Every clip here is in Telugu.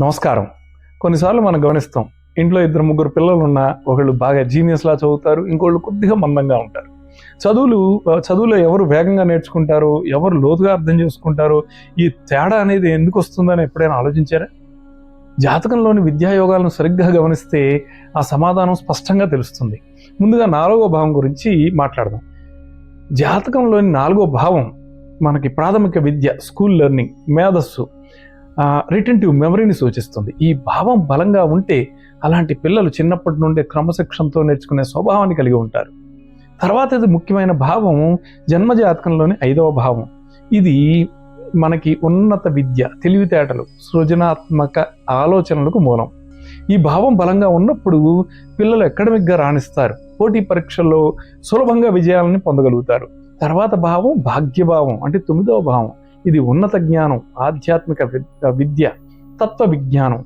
నమస్కారం. కొన్నిసార్లు మనం గమనిస్తాం ఇంట్లో ఇద్దరు ముగ్గురు పిల్లలు ఉన్నా ఒకళ్ళు బాగా జీనియస్లా చదువుతారు ఇంకోళ్ళు కొద్దిగా మందంగా ఉంటారు. చదువులు చదువులో ఎవరు వేగంగా నేర్చుకుంటారు ఎవరు లోతుగా అర్థం చేసుకుంటారు ఈ తేడా అనేది ఎందుకు వస్తుందని ఎప్పుడైనా ఆలోచించారా? జాతకంలోని విద్యాయోగాలను సరిగ్గా గమనిస్తే ఆ సమాధానం స్పష్టంగా తెలుస్తుంది. ముందుగా నాలుగో భావం గురించి మాట్లాడదాం. జాతకంలోని నాలుగో భావం మనకి ప్రాథమిక విద్య స్కూల్ లెర్నింగ్ మేధస్సు. రిటెంటివ్ మెమరీని సూచిస్తుంది. ఈ భావం బలంగా ఉంటే అలాంటి పిల్లలు చిన్నప్పటి నుండే క్రమశిక్షణతో నేర్చుకునే స్వభావాన్ని కలిగి ఉంటారు. తర్వాత ఇది ముఖ్యమైన భావం జన్మజాతకంలోని ఐదవ భావం. ఇది మనకి ఉన్నత విద్య తెలివితేటలు సృజనాత్మక ఆలోచనలకు మూలం. ఈ భావం బలంగా ఉన్నప్పుడు పిల్లలు అకాడమిక్గా రాణిస్తారు. పోటీ పరీక్షల్లో సులభంగా విజయాలని పొందగలుగుతారు. తర్వాత భావం భాగ్యభావం అంటే తొమ్మిదవ భావం. ఇది ఉన్నత జ్ఞానం ఆధ్యాత్మిక విద్య తత్వ విజ్ఞానం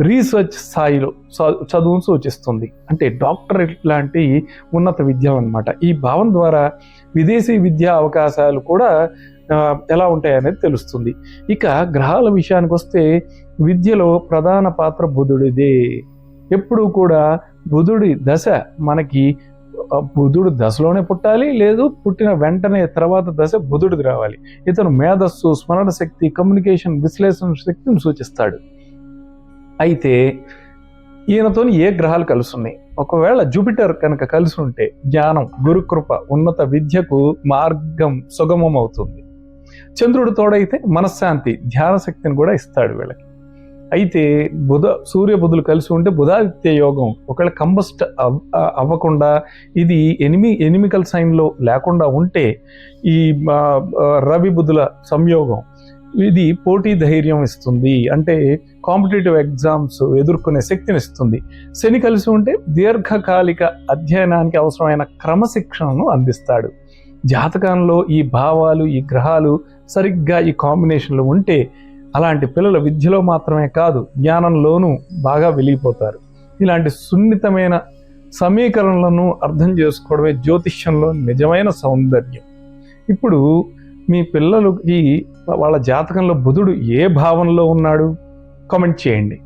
రీసెర్చ్ స్థాయిలో చదువును సూచిస్తుంది. అంటే డాక్టరేట్ లాంటి ఉన్నత విద్య అనమాట ఈ భావం ద్వారా విదేశీ విద్యా అవకాశాలు కూడా ఎలా ఉంటాయనేది తెలుస్తుంది. ఇక గ్రహాల విషయానికి వస్తే విద్యలో ప్రధాన పాత్ర బుధుడిదే. ఎప్పుడూ కూడా బుధుడి దశ మనకి బుధుడు దశలోనే పుట్టాలి లేదు పుట్టిన వెంటనే తర్వాత దశ బుధుడిది రావాలి. ఇతను మేధస్సు స్మరణ శక్తి కమ్యూనికేషన్ విశ్లేషణ శక్తిని సూచిస్తాడు. అయితే ఈయనతో ఏ గ్రహాలు కలుసున్నాయి? ఒకవేళ జూపిటర్ కనుక కలిసి ఉంటే జ్ఞానం గురుకృప ఉన్నత విద్యకు మార్గం సుగమం అవుతుంది చంద్రుడు తోడైతే మనశ్శాంతి ధ్యాన శక్తిని కూడా ఇస్తాడు వీళ్ళకి. అయితే బుధ సూర్య బుధులు కలిసి ఉంటే బుధాదిత్య యోగం ఒకవేళ కంబస్ట్ అవ్ అవ్వకుండా ఇది ఎనిమి ఎనిమికల్ సైన్లో లేకుండా ఉంటే ఈ రవి బుధుల సంయోగం ఇది పోటీ ధైర్యం ఇస్తుంది. అంటే కాంపిటేటివ్ ఎగ్జామ్స్ ఎదుర్కొనే శక్తిని ఇస్తుంది. శని కలిసి ఉంటే దీర్ఘకాలిక అధ్యయనానికి అవసరమైన క్రమశిక్షణను అందిస్తాడు. జాతకంలో ఈ భావాలు ఈ గ్రహాలు సరిగ్గా ఈ కాంబినేషన్లు ఉంటే అలాంటి పిల్లలు విద్యలో మాత్రమే కాదు జ్ఞానంలోనూ బాగా వెలిగిపోతారు. ఇలాంటి సున్నితమైన సమీకరణలను అర్థం చేసుకోవడమే జ్యోతిష్యంలో నిజమైన సౌందర్యం. ఇప్పుడు మీ పిల్లలకి వాళ్ళ జాతకంలో బుధుడు ఏ భావంలో ఉన్నాడు? కామెంట్ చేయండి.